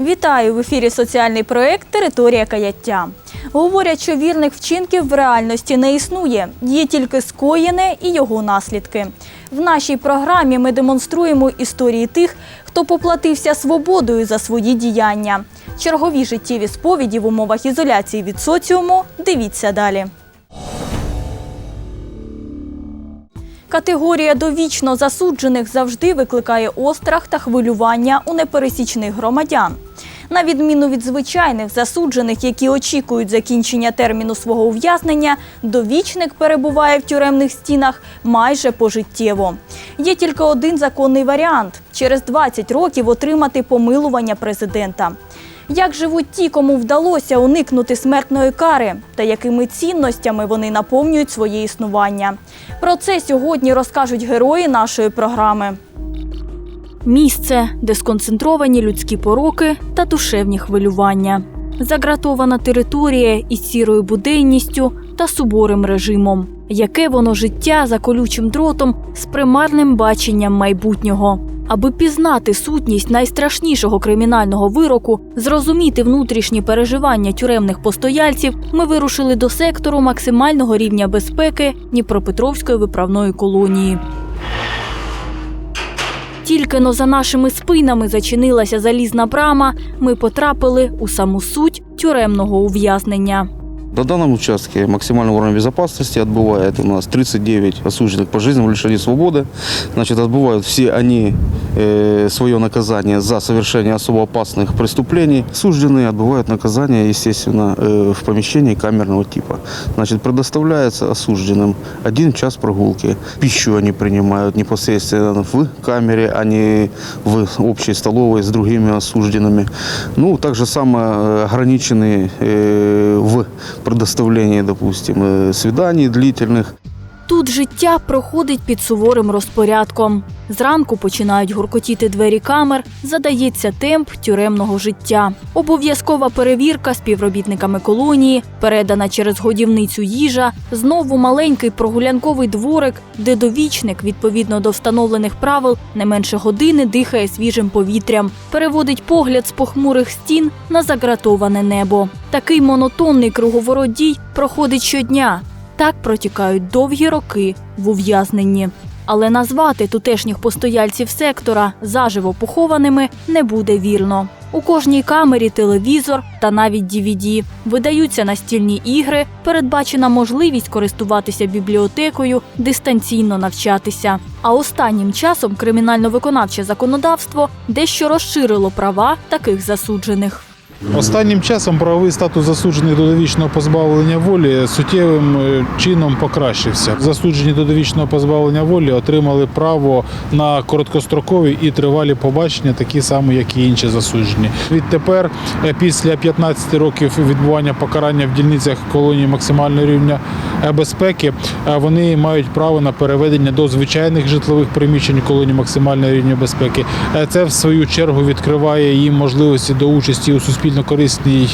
Вітаю в ефірі соціальний проект Територія каяття. Говорять, що вірних вчинків в реальності не існує, є тільки скоєне і його наслідки. В нашій програмі ми демонструємо історії тих, хто поплатився свободою за свої діяння. Чергові життєві сповіді в умовах ізоляції від соціуму. Дивіться далі. Категорія довічно засуджених завжди викликає острах та хвилювання у непересічних громадян. На відміну від звичайних засуджених, які очікують закінчення терміну свого ув'язнення, довічник перебуває в тюремних стінах майже пожиттєво. Є тільки один законний варіант через 20 років отримати помилування президента. Як живуть ті, кому вдалося уникнути смертної кари, та якими цінностями вони наповнюють своє існування? Про це сьогодні розкажуть герої нашої програми. Місце, де сконцентровані людські пороки та душевні хвилювання. Загратована територія із сірою буденністю та суворим режимом. Яке воно життя за колючим дротом з примарним баченням майбутнього. Аби пізнати сутність найстрашнішого кримінального вироку, зрозуміти внутрішні переживання тюремних постояльців, ми вирушили до сектору максимального рівня безпеки Дніпропетровської виправної колонії. Тільки но за нашими спинами зачинилася залізна брама, ми потрапили у саму суть тюремного ув'язнення. На данном участке максимальный уровень безопасности отбывает у нас 39 осужденных по жизненному лишению свободы. Значит, отбывают все они э, свое наказание за совершение особо опасных преступлений. Осужденные отбывают наказание, естественно, э, в помещении камерного типа. Значит, предоставляется осужденным один час прогулки. Пищу они принимают непосредственно в камере, а не в общей столовой с другими осужденными. Ну, также самое э, ограниченные э, в предоставлении, допустим, э, свиданий длительных. Тут життя проходить під суворим розпорядком. Зранку починають гуркотіти двері камер, задається темп тюремного життя. Обов'язкова перевірка співробітниками колонії, передана через годівницю їжа, знову маленький прогулянковий дворик, де довічник, відповідно до встановлених правил, не менше години дихає свіжим повітрям, переводить погляд з похмурих стін на загратоване небо. Такий монотонний круговорот дій проходить щодня. Так протікають довгі роки в ув'язненні. Але назвати тутешніх постояльців сектора заживо похованими не буде вірно. У кожній камері телевізор та навіть DVD. видаються настільні ігри, передбачена можливість користуватися бібліотекою, дистанційно навчатися. А останнім часом кримінально-виконавче законодавство дещо розширило права таких засуджених. Останнім часом правовий статус засуджених до довічного позбавлення волі суттєвим е, чином покращився. Засуджені до довічного позбавлення волі отримали право на короткострокові і тривалі побачення, такі самі, як і інші засуджені. Відтепер, е, після 15 років відбування покарання в дільницях колонії максимального рівня е, безпеки, вони мають право на переведення до звичайних житлових приміщень колонії максимального рівня безпеки. Це в свою чергу відкриває їм можливості до участі у суспільно-корисній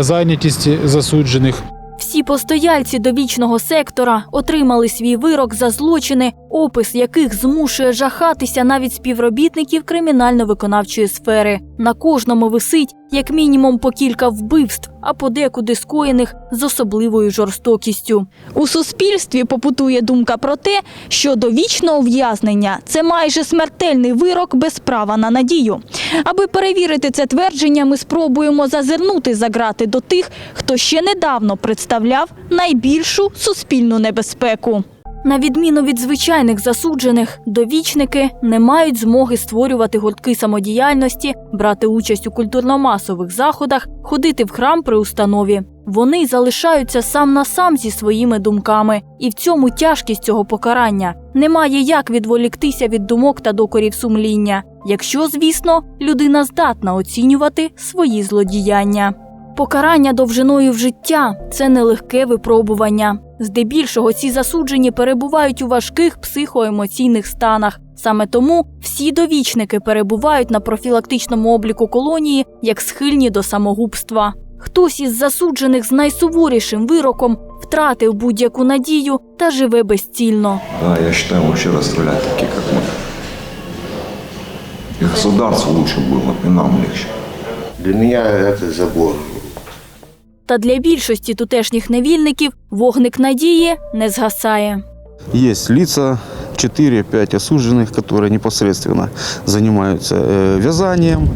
зайнятісті засуджених. Всі постояльці довічного сектора отримали свій вирок за злочини, опис яких змушує жахатися навіть співробітників кримінально-виконавчої сфери. На кожному висить як мінімум по кілька вбивств, а подекуди скоєних з особливою жорстокістю. У суспільстві попутує думка про те, що довічне ув'язнення це майже смертельний вирок без права на надію. Аби перевірити це твердження, ми спробуємо зазирнути за грати до тих, хто ще недавно представляв найбільшу суспільну небезпеку. На відміну від звичайних засуджених, довічники не мають змоги створювати гуртки самодіяльності, брати участь у культурно-масових заходах, ходити в храм при установі. Вони залишаються сам на сам зі своїми думками, і в цьому тяжкість цього покарання немає як відволіктися від думок та докорів сумління, якщо, звісно, людина здатна оцінювати свої злодіяння. Покарання довжиною в життя це нелегке випробування. Здебільшого ці засуджені перебувають у важких психоемоційних станах. Саме тому всі довічники перебувають на профілактичному обліку колонії як схильні до самогубства. Хтось із засуджених з найсуворішим вироком втратив будь-яку надію та живе безцільно. Да, я считаю, вообще расстрелять таких, как мы. И государству лучше было, и нам легче. Для меня это забор. Та для більшості тутешніх невільників вогник надії не згасає. Есть лица, 4-5 осужденных, которые непосредственно занимаются э, вязанием,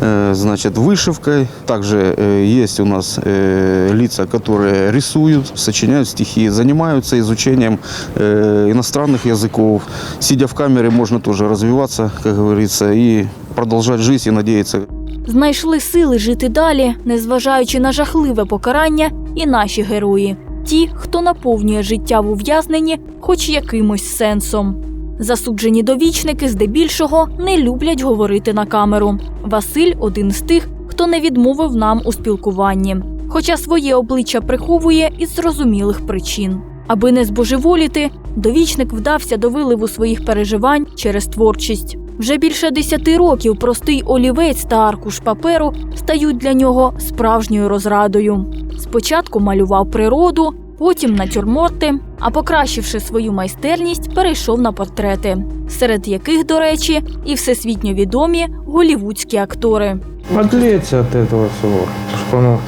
э, значит, вышивкой. Также э, есть у нас э, лица, которые рисуют, сочиняют стихи, занимаются изучением э, иностранных языков. Сидя в камере, можно тоже развиваться, как говорится, и продолжать жизнь и надеяться Знайшли сили жити далі, незважаючи на жахливе покарання, і наші герої ті, хто наповнює життя в ув'язненні хоч якимось сенсом. Засуджені довічники здебільшого не люблять говорити на камеру. Василь один з тих, хто не відмовив нам у спілкуванні, хоча своє обличчя приховує із зрозумілих причин. Аби не збожеволіти, довічник вдався до виливу своїх переживань через творчість. Вже більше десяти років простий олівець та аркуш паперу стають для нього справжньою розрадою. Спочатку малював природу, потім натюрморти, а покращивши свою майстерність, перейшов на портрети, серед яких, до речі, і всесвітньо відомі голівудські актори. Отвлечься от этого всего, чтобы оно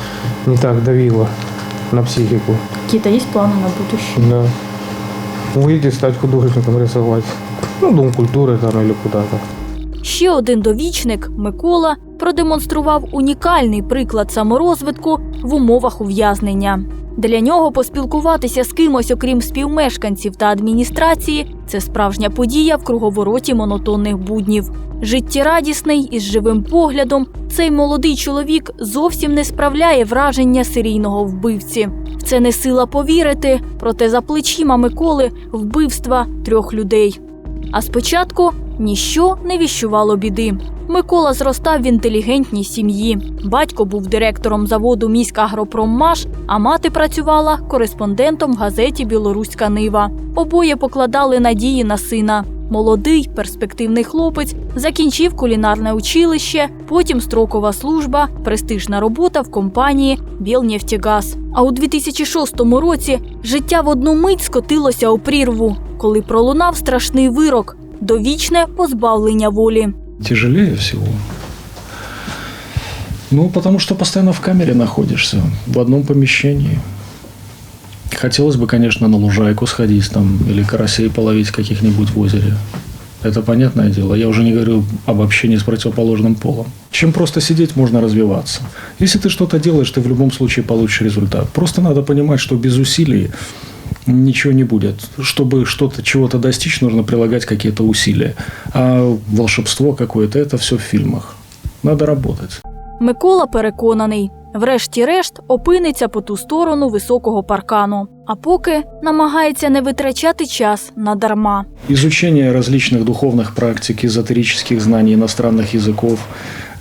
не так давило на психику. Які-то є плани на будущее? Да. Выйти, стать художником, рисовать. Ну, Дом культуры там или куда-то. Ще один довічник Микола продемонстрував унікальний приклад саморозвитку в умовах ув'язнення. Для нього поспілкуватися з кимось, окрім співмешканців та адміністрації, це справжня подія в круговороті монотонних буднів. Життєрадісний із живим поглядом, цей молодий чоловік зовсім не справляє враження серійного вбивці. В це не сила повірити, проте за плечима Миколи вбивства трьох людей. А спочатку ніщо не віщувало біди. Микола зростав в інтелігентній сім'ї. Батько був директором заводу «Міськагропроммаш», а мати працювала кореспондентом в газеті Білоруська Нива. Обоє покладали надії на сина. Молодий, перспективний хлопець закінчив кулінарне училище, потім строкова служба, престижна робота в компанії «Білнефтегаз». А у 2006 році життя в одну мить скотилося у прірву, коли пролунав страшний вирок довічне позбавлення волі. Тяжелее всего. Ну, потому что постоянно в камере находишься, в одном помещении. Хотелось бы, конечно, на лужайку сходить там или карасей половить каких-нибудь в озере. Это понятное дело. Я уже не говорю об общении с противоположным полом. Чем просто сидеть, можно развиваться. Если ты что-то делаешь, ты в любом случае получишь результат. Просто надо понимать, что без усилий ничего не будет. Чтобы что-то, чего-то достичь, нужно прилагать какие-то усилия. А волшебство какое-то, это все в фильмах. Надо работать. Микола переконаний, врешті-решт опиниться по ту сторону високого паркану, а поки намагається не витрачати час надарма. Изучение различных духовных практик, эзотерических знаний иностранных языков,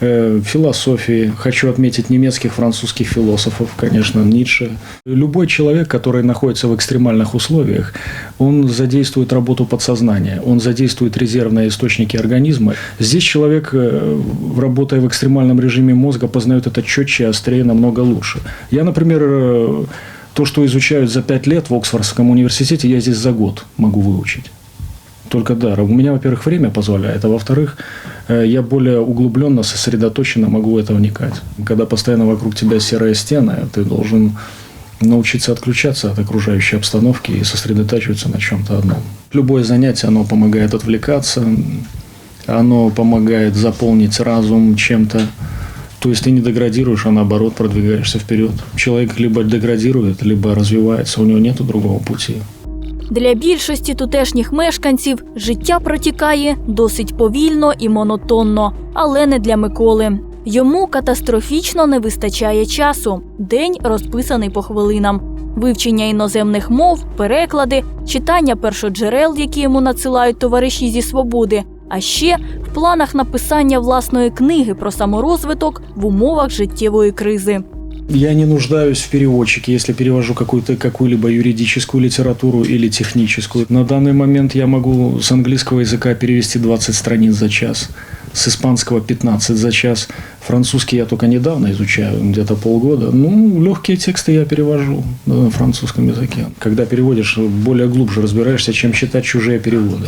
э, философии. Хочу отметить немецких, французских философов, конечно, Ницше. Любой человек, который находится в экстремальных условиях, он задействует работу подсознания, он задействует резервные источники организма. Здесь человек, э, работая в экстремальном режиме мозга, познает это четче, острее, намного лучше. Я, например, э, то, что изучают за пять лет в Оксфордском университете, я здесь за год могу выучить. Только да, у меня, во-первых, время позволяет, а во-вторых, э, я более углубленно, сосредоточенно могу это вникать. Когда постоянно вокруг тебя серые стены, ты должен научиться отключаться от окружающей обстановки и сосредотачиваться на чем-то одном. Любое занятие, оно помогает отвлекаться, оно помогает заполнить разум чем-то. То есть ты не деградируешь, а наоборот продвигаешься вперед. Человек либо деградирует, либо развивается, у него нет другого пути. Для більшості тутешніх мешканців життя протікає досить повільно і монотонно, але не для Миколи. Йому катастрофічно не вистачає часу. День розписаний по хвилинам. Вивчення іноземних мов, переклади, читання першоджерел, які йому надсилають товариші зі свободи. А ще в планах написання власної книги про саморозвиток в умовах життєвої кризи. Я не нуждаюсь в переводчике, если перевожу какую-то какую-либо юридическую литературу или техническую. На данный момент я могу с английского языка перевести 20 страниц за час, с испанского 15 за час. Французский я только недавно изучаю, где-то полгода. Ну, легкие тексты я перевожу на французском языке. Когда переводишь, более глубже разбираешься, чем читать чужие переводы.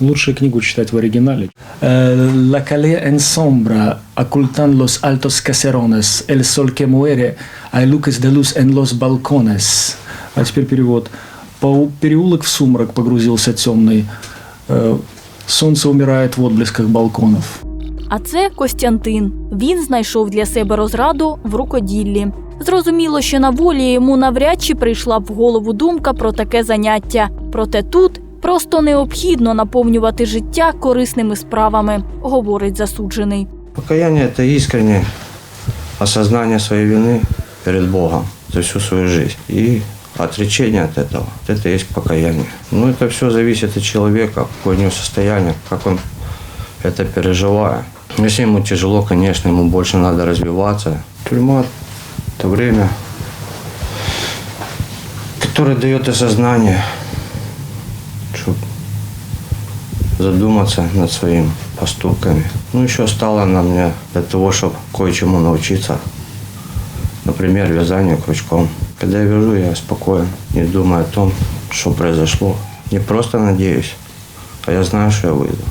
Лучше книгу читать в оригинале. La calle en sombra, ocultan los altos caserones, el sol que muere, hay luces de luz en los balcones. А теперь перевод. По переулок в сумрак погрузился темный. Э, Солнце умирает в отблесках балконов. А це Костянтин. Він знайшов для себе розраду в рукоділлі. Зрозуміло, що на волі йому навряд чи прийшла б в голову думка про таке заняття. Проте тут просто необхідно наповнювати життя корисними справами, говорить засуджений. Покаяние – это искреннее осознание своей вины перед Богом за всю свою жизнь. И отречение от этого. Вот это и есть покаяние. Ну, это все зависит от человека, какое у него состояние, как он это переживает. Если ему тяжело, конечно, ему больше надо развиваться. Тюрьма – это время, которое дает осознание, задуматься над своими поступками. Ну, еще стало на мне для того, чтобы кое-чему научиться. Например, вязанию крючком. Когда я вяжу, я спокоен, не думаю о том, что произошло. Не просто надеюсь, а я знаю, что я выйду.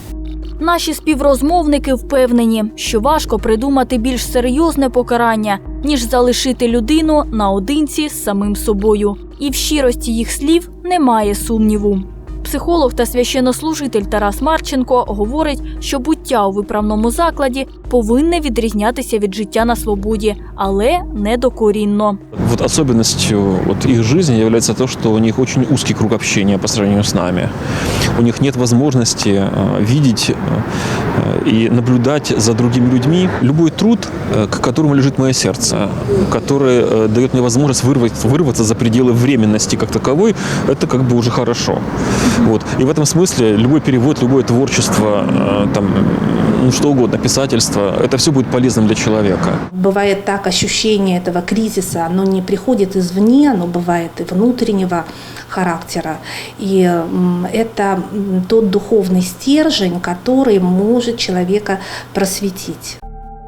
Наші співрозмовники впевнені, що важко придумати більш серйозне покарання, ніж залишити людину наодинці з самим собою. І в щирості їх слів немає сумніву Психолог та священнослужитель Тарас Марченко говорить, що буття у виправному закладі повинне відрізнятися від життя на свободі, але не докорінно. Вот особенностью вот их жизни является то, что у них очень узкий круг общения по сравнению с нами. У них нет возможности э, видеть э, и наблюдать за другими людьми. Любой труд, э, к которому лежит мое сердце, который э, дает мне возможность вырвать, вырваться за пределы временности как таковой, это как бы уже хорошо. Вот. И в этом смысле любой перевод, любое творчество, э, там, ну, что угодно, писательство, это все будет полезным для человека. Бывает так, ощущение этого кризиса, оно не приходит извне, оно бывает и внутреннего характера. И м, это м, тот духовный стержень, который может человека просветить.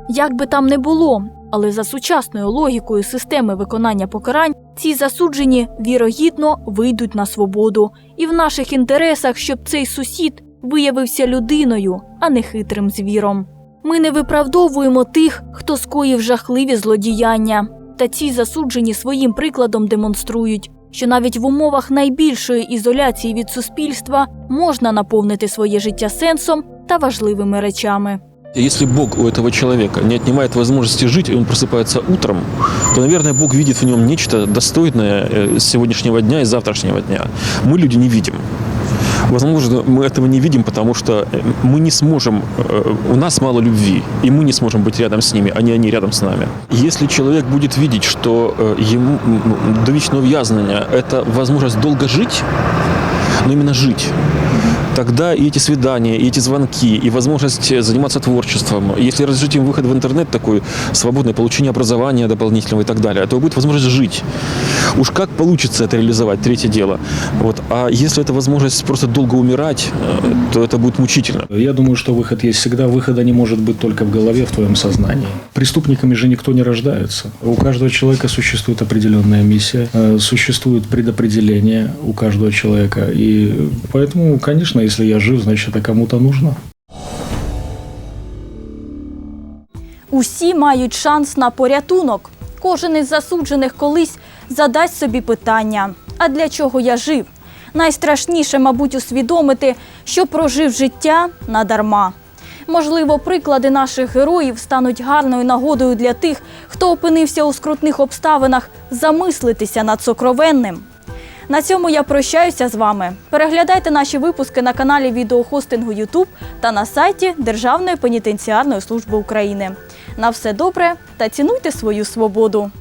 Як би там не було, але за сучасною логікою системи виконання покарань ці засуджені вірогідно вийдуть на свободу. І в наших інтересах, щоб цей сусід виявився людиною, а не хитрим звіром. Ми не виправдовуємо тих, хто скоїв жахливі злодіяння. Та ці засуджені своїм прикладом демонструють, що навіть в умовах найбільшої ізоляції від суспільства можна наповнити своє життя сенсом та важливими речами. Если Бог у этого человека не отнимает возможности жить, и он просыпается утром, то, наверное, Бог видит в нем нечто достойное э, сегодняшнего дня и завтрашнего дня. Мы, люди, не видим. Возможно, мы этого не видим, потому что э, мы не сможем, э, у нас мало любви, и мы не сможем быть рядом с ними, а не они рядом с нами. Если человек будет видеть, что ему м, довічне ув'язнення – это возможность долго жить, но именно жить, тогда и эти свидания, и эти звонки, и возможность заниматься творчеством, если разрешить им выход в интернет такой свободный, получение образования дополнительного и так далее, то будет возможность жить. Уж как получится это реализовать, третье дело. Вот. А если это возможность просто долго умирать, э, то это будет мучительно. Я думаю, что выход есть всегда. Выхода не может быть только в голове, в твоем сознании. Преступниками же никто не рождается. У каждого человека существует определенная миссия, э, существует предопределение у каждого человека. И поэтому, конечно, если я жив, значит, это кому-то нужно. Усі мають шанс на порятунок. Кожен із засуджених колись задасть собі питання: а для чого я жив? Найстрашніше, мабуть, усвідомити, що прожив життя надарма. Можливо, приклади наших героїв стануть гарною нагодою для тих, хто опинився у скрутних обставинах, замислитися над сокровенним. На цьому я прощаюся з вами. Переглядайте наші випуски на каналі відеохостингу YouTube та на сайті Державної пенітенціарної служби України. На все добре та цінуйте свою свободу.